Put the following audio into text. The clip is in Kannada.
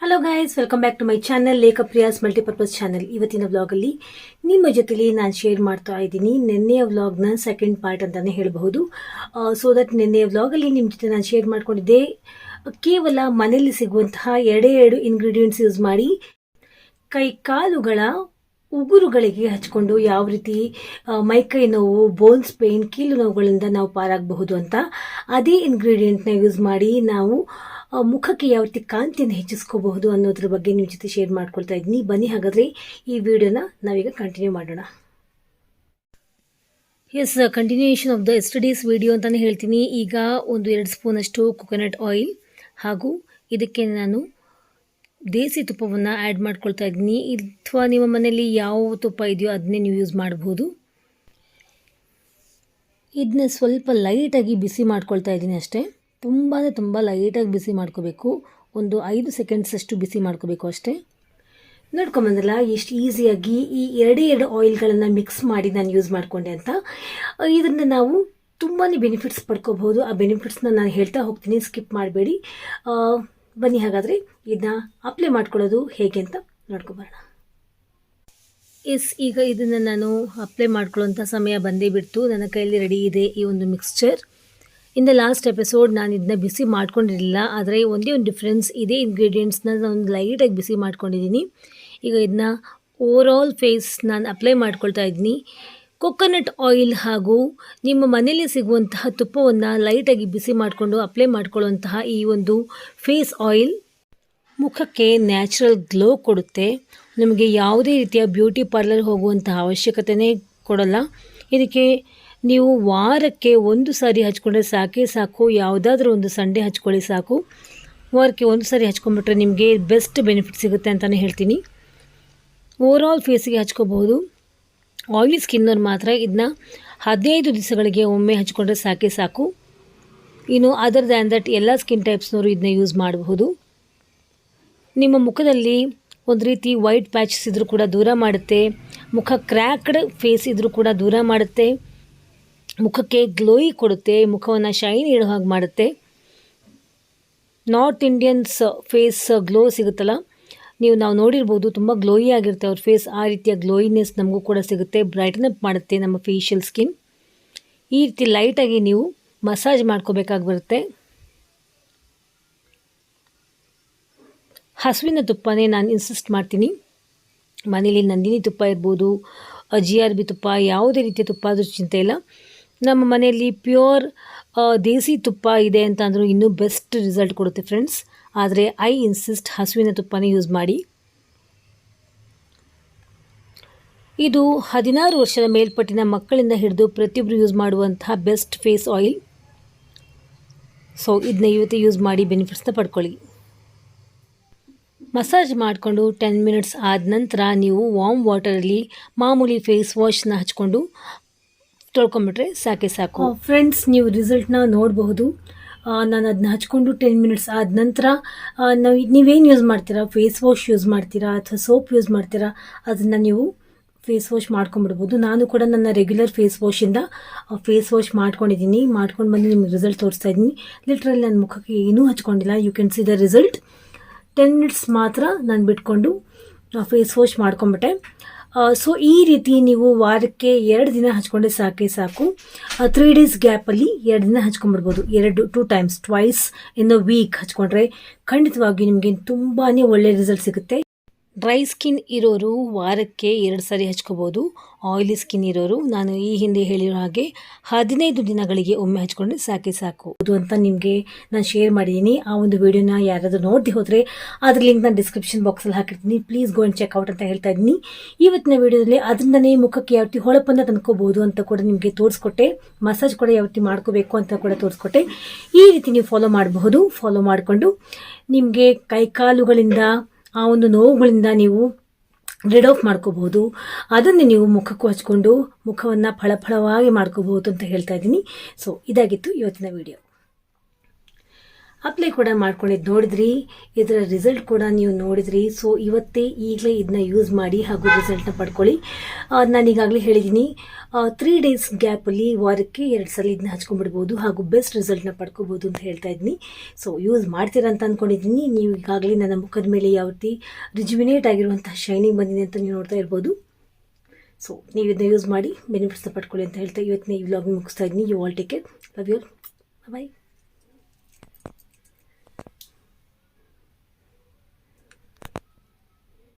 Hello guys welcome back to my channel ಲೇಖಪ್ರಿಯಾಸ್ multipurpose channel ಇವತ್ತಿನ ವ್ಲಾಗಲ್ಲಿ ನಿಮ್ಮ ಜೊತೆಲಿ ನಾನು ಶೇರ್ ಮಾಡ್ತಾ ಇದ್ದೀನಿ. ನಿನ್ನೆಯ ವ್ಲಾಗ್ನ ಸೆಕೆಂಡ್ ಪಾರ್ಟ್ ಅಂತಲೇ ಹೇಳಬಹುದು. ಸೊ ದಟ್ ನಿನ್ನೆಯ ವ್ಲಾಗಲ್ಲಿ ನಿಮ್ಮ ಜೊತೆ ನಾನು ಶೇರ್ ಮಾಡ್ಕೊಂಡಿದ್ದೆ. ಕೇವಲ ಮನೆಯಲ್ಲಿ ಸಿಗುವಂತಹ ಎರಡೇ ಎರಡು ಇಂಗ್ರೀಡಿಯೆಂಟ್ಸ್ ಯೂಸ್ ಮಾಡಿ ಕೈ ಕಾಲುಗಳ ಉಗುರುಗಳಿಗೆ ಹಚ್ಕೊಂಡು ಯಾವ ರೀತಿ ಮೈಕೈ ನೋವು ಬೋನ್ಸ್ ಪೇನ್ ಕೀಲು ನೋವುಗಳಿಂದ ನಾವು ಪಾರಾಗಬಹುದು ಅಂತ ಅದೇ ಇಂಗ್ರೀಡಿಯೆಂಟ್ನ ಯೂಸ್ ಮಾಡಿ ನಾವು ಮುಖಕ್ಕೆ ಯಾವ ರೀತಿ ಕಾಂತಿಯನ್ನು ಹೆಚ್ಚಿಸ್ಕೋಬಹುದು ಅನ್ನೋದ್ರ ಬಗ್ಗೆ ನಿಮ್ಮ ಜೊತೆ ಶೇರ್ ಮಾಡ್ಕೊಳ್ತಾ ಇದ್ದೀನಿ ಬನ್ನಿ ಹಾಗಾದರೆ ಈ ವಿಡಿಯೋನ ನಾವೀಗ ಕಂಟಿನ್ಯೂ ಮಾಡೋಣ. Yes continuation of the studies video ಅಂತಲೇ ಹೇಳ್ತೀನಿ. ಈಗ ಒಂದು ಎರಡು ಸ್ಪೂನಷ್ಟು ಕೊಕೊನಟ್ ಆಯಿಲ್ ಹಾಗೂ ಇದಕ್ಕೆ ನಾನು ದೇಸಿ ತುಪ್ಪವನ್ನು ಆ್ಯಡ್ ಮಾಡ್ಕೊಳ್ತಾ ಇದ್ದೀನಿ ಅಥವಾ ನಿಮ್ಮ ಮನೆಯಲ್ಲಿ ಯಾವ ತುಪ್ಪ ಇದೆಯೋ ಅದನ್ನೇ ನೀವು ಯೂಸ್ ಮಾಡ್ಬೋದು. ಇದನ್ನ ಸ್ವಲ್ಪ ಲೈಟಾಗಿ ಬಿಸಿ ಮಾಡ್ಕೊಳ್ತಾ ಇದ್ದೀನಿ ಅಷ್ಟೇ. ತುಂಬ ತುಂಬ ಲೈಟಾಗಿ ಬಿಸಿ ಮಾಡ್ಕೋಬೇಕು. ಒಂದು ಐದು ಸೆಕೆಂಡ್ಸ್ ಅಷ್ಟು ಬಿಸಿ ಮಾಡ್ಕೋಬೇಕು ಅಷ್ಟೇ. ನೋಡ್ಕೊಂಬಂದಲ್ಲ ಎಷ್ಟು ಈಸಿಯಾಗಿ ಈ ಎರಡೇ ಎರಡು ಆಯಿಲ್ಗಳನ್ನು ಮಿಕ್ಸ್ ಮಾಡಿ ನಾನು ಯೂಸ್ ಮಾಡಿಕೊಂಡೆ ಅಂತ. ಇದರಿಂದ ನಾವು ತುಂಬಾ ಬೆನಿಫಿಟ್ಸ್ ಪಡ್ಕೋಬಹುದು. ಆ ಬೆನಿಫಿಟ್ಸ್ನ ನಾನು ಹೇಳ್ತಾ ಹೋಗ್ತೀನಿ ಸ್ಕಿಪ್ ಮಾಡಬೇಡಿ. ಬನ್ನಿ ಹಾಗಾದರೆ ಇದನ್ನ ಅಪ್ಲೈ ಮಾಡ್ಕೊಳ್ಳೋದು ಹೇಗೆ ಅಂತ ನೋಡ್ಕೊಬರೋಣ. ಎಸ್ ಈಗ ಇದನ್ನು ನಾನು ಅಪ್ಲೈ ಮಾಡ್ಕೊಳ್ಳೋಂಥ ಸಮಯ ಬಂದೇ ಬಿಡ್ತು. ನನ್ನ ಕೈಯಲ್ಲಿ ರೆಡಿ ಇದೆ ಈ ಒಂದು mixture in the last episode ನಾನು ಇದನ್ನ ಬಿಸಿ ಮಾಡ್ಕೊಂಡಿರಲಿಲ್ಲ, ಆದರೆ ಒಂದೇ ಒಂದು ಡಿಫ್ರೆನ್ಸ್ ಇದೇ ಇಂಗ್ರೀಡಿಯೆಂಟ್ಸ್ನ ನಾನು ಲೈಟಾಗಿ ಬಿಸಿ ಮಾಡ್ಕೊಂಡಿದ್ದೀನಿ ಈಗ ಇದನ್ನ ಓವರ್ ಆಲ್ ಫೇಸ್ ನಾನು ಅಪ್ಲೈ ಮಾಡ್ಕೊಳ್ತಾ ಇದ್ದೀನಿ ಕೊಕೊನಟ್ ಆಯಿಲ್ ಹಾಗೂ ನಿಮ್ಮ ಮನೆಯಲ್ಲಿ ಸಿಗುವಂತಹ ತುಪ್ಪವನ್ನು ಲೈಟಾಗಿ ಬಿಸಿ ಮಾಡಿಕೊಂಡು ಅಪ್ಲೈ ಮಾಡ್ಕೊಳ್ಳುವಂತಹ ಈ ಒಂದು ಫೇಸ್ ಆಯಿಲ್ ಮುಖಕ್ಕೆ ನ್ಯಾಚುರಲ್ ಗ್ಲೋ ಕೊಡುತ್ತೆ. ನಮಗೆ ಯಾವುದೇ ರೀತಿಯ ಬ್ಯೂಟಿ ಪಾರ್ಲರ್ ಹೋಗುವಂತಹ ಅವಶ್ಯಕತೆಯೇ ಕೊಡಲ್ಲ. ಇದಕ್ಕೆ ನೀವು ವಾರಕ್ಕೆ ಒಂದು ಸಾರಿ ಹಚ್ಕೊಂಡ್ರೆ ಸಾಕೇ ಸಾಕು, ಯಾವುದಾದ್ರೂ ಒಂದು ಸಂಡೆ ಹಚ್ಕೊಳ್ಳಿ ಸಾಕು. ವಾರಕ್ಕೆ ಒಂದು ಸಾರಿ ಹಚ್ಕೊಂಡ್ಬಿಟ್ರೆ ನಿಮಗೆ ಬೆಸ್ಟ್ ಬೆನಿಫಿಟ್ ಸಿಗುತ್ತೆ ಅಂತಲೇ ಹೇಳ್ತೀನಿ. ಓವರಾಲ್ ಫೇಸಿಗೆ ಹಚ್ಕೋಬಹುದು. ಆಯಿಲಿ ಸ್ಕಿನ್ನವ್ರು ಮಾತ್ರ ಇದನ್ನ ಹದಿನೈದು ದಿವಸಗಳಿಗೆ ಒಮ್ಮೆ ಹಚ್ಕೊಂಡ್ರೆ ಸಾಕೇ ಸಾಕು. ಇನ್ನು ಅದರ್ ದ್ಯಾನ್ ದಟ್ ಎಲ್ಲ ಸ್ಕಿನ್ ಟೈಪ್ಸ್ನವರು ಇದನ್ನ ಯೂಸ್ ಮಾಡಬಹುದು. ನಿಮ್ಮ ಮುಖದಲ್ಲಿ ಒಂದು ರೀತಿ ವೈಟ್ ಪ್ಯಾಚಸ್ ಇದ್ದರೂ ಕೂಡ ದೂರ ಮಾಡುತ್ತೆ. ಮುಖ ಕ್ರ್ಯಾಕ್ಡ್ ಫೇಸ್ ಇದ್ದರೂ ಕೂಡ ದೂರ ಮಾಡುತ್ತೆ. ಮುಖಕ್ಕೆ ಗ್ಲೋಯಿ ಕೊಡುತ್ತೆ, ಮುಖವನ್ನು ಶೈನ್ ಇಡೋ ಹಾಗೆ ಮಾಡುತ್ತೆ. ನಾರ್ತ್ ಇಂಡಿಯನ್ಸ್ ಫೇಸ್ ಗ್ಲೋ ಸಿಗುತ್ತಲ್ಲ? ನೀವು ನಾವು ನೋಡಿರ್ಬೋದು ತುಂಬ ಗ್ಲೋಯಿ ಆಗಿರುತ್ತೆ ಅವ್ರ ಫೇಸ್ ಆ ರೀತಿಯ ಗ್ಲೋಯಿನೆಸ್ ನಮಗೂ ಕೂಡ ಸಿಗುತ್ತೆ ಬ್ರೈಟನ್ ಅಪ್ ಮಾಡುತ್ತೆ ನಮ್ಮ ಫೇಶಿಯಲ್ ಸ್ಕಿನ್ ಈ ರೀತಿ ಲೈಟಾಗಿ ನೀವು ಮಸಾಜ್ ಮಾಡ್ಕೋಬೇಕಾಗಿ ಬರುತ್ತೆ ಹಸುವಿನ ತುಪ್ಪನೇ ನಾನು ಇನ್ಸಿಸ್ಟ್ ಮಾಡ್ತೀನಿ. ಮನೇಲಿ ನಂದಿನಿ ತುಪ್ಪ ಇರ್ಬೋದು ಜಿ ಆರ್ ಬಿ ತುಪ್ಪ, ಯಾವುದೇ ರೀತಿಯ ತುಪ್ಪ ಆದರೂ ಚಿಂತೆ ಇಲ್ಲ. ನಮ್ಮ ಮನೆಯಲ್ಲಿ ಪ್ಯೂರ್ ದೇಸಿ ತುಪ್ಪ ಇದೆ ಅಂತ ಅಂದರೂ ಇನ್ನೂ ಬೆಸ್ಟ್ ರಿಸಲ್ಟ್ ಕೊಡುತ್ತೆ ಫ್ರೆಂಡ್ಸ್. ಆದರೆ ಐ ಇನ್ಸಿಸ್ಟ್ ಹಸುವಿನ ತುಪ್ಪನೇ ಯೂಸ್ ಮಾಡಿ. ಇದು ಹದಿನಾರು ವರ್ಷದ ಮೇಲ್ಪಟ್ಟಿನ ಮಕ್ಕಳಿಂದ ಹಿಡಿದು ಪ್ರತಿಯೊಬ್ಬರು ಯೂಸ್ ಮಾಡುವಂತಹ ಬೆಸ್ಟ್ ಫೇಸ್ ಆಯಿಲ್. ಸೊ ಇದನ್ನ ಇವತ್ತೇ ಯೂಸ್ ಮಾಡಿ ಬೆನಿಫಿಟ್ಸ್ನ ಪಡ್ಕೊಳ್ಳಿ. ಮಸಾಜ್ ಮಾಡಿಕೊಂಡು ಟೆನ್ ಮಿನಿಟ್ಸ್ ಆದ ನಂತರ ನೀವು ವಾಮ್ ವಾಟರಲ್ಲಿ ಮಾಮೂಲಿ ಫೇಸ್ ವಾಶ್ನ ಹಚ್ಕೊಂಡು ತೊಳ್ಕೊಂಬಿಟ್ರೆ ಸಾಕೆ ಸಾಕು. ಫ್ರೆಂಡ್ಸ್ ನೀವು ರಿಸಲ್ಟ್ನ ನೋಡಬಹುದು. ನಾನು ಅದನ್ನ ಹಚ್ಕೊಂಡು ಟೆನ್ ಮಿನಿಟ್ಸ್ ಆದ ನಂತರ ನಾವು ನೀವೇನು ಯೂಸ್ ಮಾಡ್ತೀರಾ? ಫೇಸ್ ವಾಶ್ ಯೂಸ್ ಮಾಡ್ತೀರಾ? ಅಥವಾ ಸೋಪ್ ಯೂಸ್ ಮಾಡ್ತೀರಾ? ಅದನ್ನು ನೀವು ಫೇಸ್ ವಾಶ್ ಮಾಡ್ಕೊಂಡ್ಬಿಡ್ಬೋದು ನಾನು ಕೂಡ ನನ್ನ ರೆಗ್ಯುಲರ್ ಫೇಸ್ ವಾಶಿಂದ ಫೇಸ್ ವಾಶ್ ಮಾಡ್ಕೊಂಡಿದ್ದೀನಿ. ಮಾಡ್ಕೊಂಡು ಬಂದು ನಿಮ್ಗೆ ರಿಸಲ್ಟ್ ತೋರಿಸ್ತಾ ಇದ್ದೀನಿ. ಲಿಟ್ರಲ್ಲಿ ನನ್ನ ಮುಖಕ್ಕೆ ಏನೂ ಹಚ್ಕೊಂಡಿಲ್ಲ. You can see the result ten minutes ಮಾತ್ರ ನಾನು ಬಿಟ್ಕೊಂಡು ಫೇಸ್ ವಾಶ್ ಮಾಡ್ಕೊಂಬಿಟ್ಟೆ. ಸೊ ಈ ರೀತಿ ನೀವು ವಾರಕ್ಕೆ ಎರಡು ದಿನ ಹಚ್ಕೊಂಡ್ರೆ ಸಾಕೆ ಸಾಕು. ತ್ರೀ ಡೇಸ್ ಗ್ಯಾಪಲ್ಲಿ ಎರಡು ದಿನ ಹಚ್ಕೊಂಡ್ಬಿಡ್ಬೋದು. ಎರಡು two times twice in a week ಹಚ್ಕೊಂಡ್ರೆ ಖಂಡಿತವಾಗಿ ನಿಮಗೆ ತುಂಬಾ ಒಳ್ಳೆ ರಿಸಲ್ಟ್ ಸಿಗುತ್ತೆ. ಡ್ರೈ ಸ್ಕಿನ್ ಇರೋರು ವಾರಕ್ಕೆ ಎರಡು ಸಾರಿ ಹಚ್ಕೋಬೋದು. ಆಯಿಲಿ ಸ್ಕಿನ್ ಇರೋರು, ನಾನು ಈ ಹಿಂದೆ ಹೇಳಿರೋ ಹಾಗೆ ಹದಿನೈದು ದಿನಗಳಿಗೆ ಒಮ್ಮೆ ಹಚ್ಕೊಂಡ್ರೆ ಸಾಕೆ ಸಾಕು. ಅದು ಅಂತ ನಿಮಗೆ ನಾನು ಶೇರ್ ಮಾಡಿದ್ದೀನಿ ಆ ಒಂದು ವಿಡಿಯೋನ ಯಾರಾದರೂ ನೋಡ್ದೆ ಹೋದರೆ ಅದ್ರ ಲಿಂಕ್ ನಾನು ಡಿಸ್ಕ್ರಿಪ್ಷನ್ ಬಾಕ್ಸಲ್ಲಿ ಹಾಕಿರ್ತೀನಿ. ಪ್ಲೀಸ್ ಗೋ ಅಂಡ್ ಚೆಕ್ಔಟ್ ಅಂತ ಹೇಳ್ತಾ ಇದ್ದೀನಿ. ಇವತ್ತಿನ ವಿಡಿಯೋದಲ್ಲಿ ಅದರಿಂದನೇ ಮುಖಕ್ಕೆ ಯಾವ ರೀತಿ ಹೊಳಪನ್ನು ತಂದ್ಕೋಬೋದು ಅಂತ ಕೂಡ ನಿಮಗೆ ತೋರಿಸ್ಕೊಟ್ಟೆ. ಮಸಾಜ್ ಕೂಡ ಯಾವ ರೀತಿ ಮಾಡ್ಕೋಬೇಕು ಅಂತ ಕೂಡ ತೋರಿಸ್ಕೊಟ್ಟೆ. ಈ ರೀತಿ ನೀವು ಫಾಲೋ ಮಾಡಬಹುದು. ಫಾಲೋ ಮಾಡಿಕೊಂಡು ನಿಮಗೆ ಕೈಕಾಲುಗಳಿಂದ ಆ ಒಂದು ನೋವುಗಳಿಂದ ನೀವು ರೆಡ್ ಆಫ್ ಮಾಡ್ಕೋಬಹುದು. ಅದನ್ನು ನೀವು ಮುಖಕ್ಕೂ ಹಚ್ಕೊಂಡು ಮುಖವನ್ನು ಫಳಫಳವಾಗಿ ಮಾಡ್ಕೋಬಹುದು ಅಂತ ಹೇಳ್ತಾ ಇದ್ದೀನಿ. ಸೊ ಇದಾಗಿತ್ತು ಇವತ್ತಿನ ವಿಡಿಯೋ ಅಪ್ಲೈ ಕೂಡ ಮಾಡ್ಕೊಂಡಿದ್ದು ನೋಡಿದ್ರಿ? ಇದರ ರಿಸಲ್ಟ್ ಕೂಡ ನೀವು ನೋಡಿದ್ರಿ. ಸೊ ಇವತ್ತೇ ಈಗಲೇ ಇದನ್ನ ಯೂಸ್ ಮಾಡಿ ಹಾಗೂ ರಿಸಲ್ಟ್ನ ಪಡ್ಕೊಳ್ಳಿ. ನಾನು ಈಗಾಗಲೇ ಹೇಳಿದ್ದೀನಿ ತ್ರೀ ಡೇಸ್ ಗ್ಯಾಪಲ್ಲಿ ವಾರಕ್ಕೆ ಎರಡು ಸಲ ಇದನ್ನ ಹಚ್ಕೊಂಡ್ಬಿಡ್ಬೋದು ಹಾಗೂ ಬೆಸ್ಟ್ ರಿಸಲ್ಟ್ನ ಪಡ್ಕೋಬೋದು ಅಂತ ಹೇಳ್ತಾ ಇದ್ದೀನಿ ಸೊ ಯೂಸ್ ಮಾಡ್ತೀರಾ ಅಂತ ಅಂದ್ಕೊಂಡಿದ್ದೀನಿ ನೀವು ಈಗಾಗಲೇ ನನ್ನ ಮುಖದ ಮೇಲೆ ಯಾವ ರೀತಿ ರಿಜುವಿನೇಟ್ ಆಗಿರುವಂತಹ ಶೈನಿಂಗ್ ಬಂದಿದೆ ಅಂತ ನೀವು ನೋಡ್ತಾ ಇರ್ಬೋದು. ಸೊ ನೀವು ಇದನ್ನ ಯೂಸ್ ಮಾಡಿ ಬೆನಿಫಿಟ್ಸ್ನ ಪಡ್ಕೊಳ್ಳಿ ಅಂತ ಹೇಳ್ತಾ ಇವತ್ತಿನ ಈ ವ್ಲಾಗ್ ಮುಗಿಸ್ತಾ ಇದ್ದೀನಿ you all take care love you bye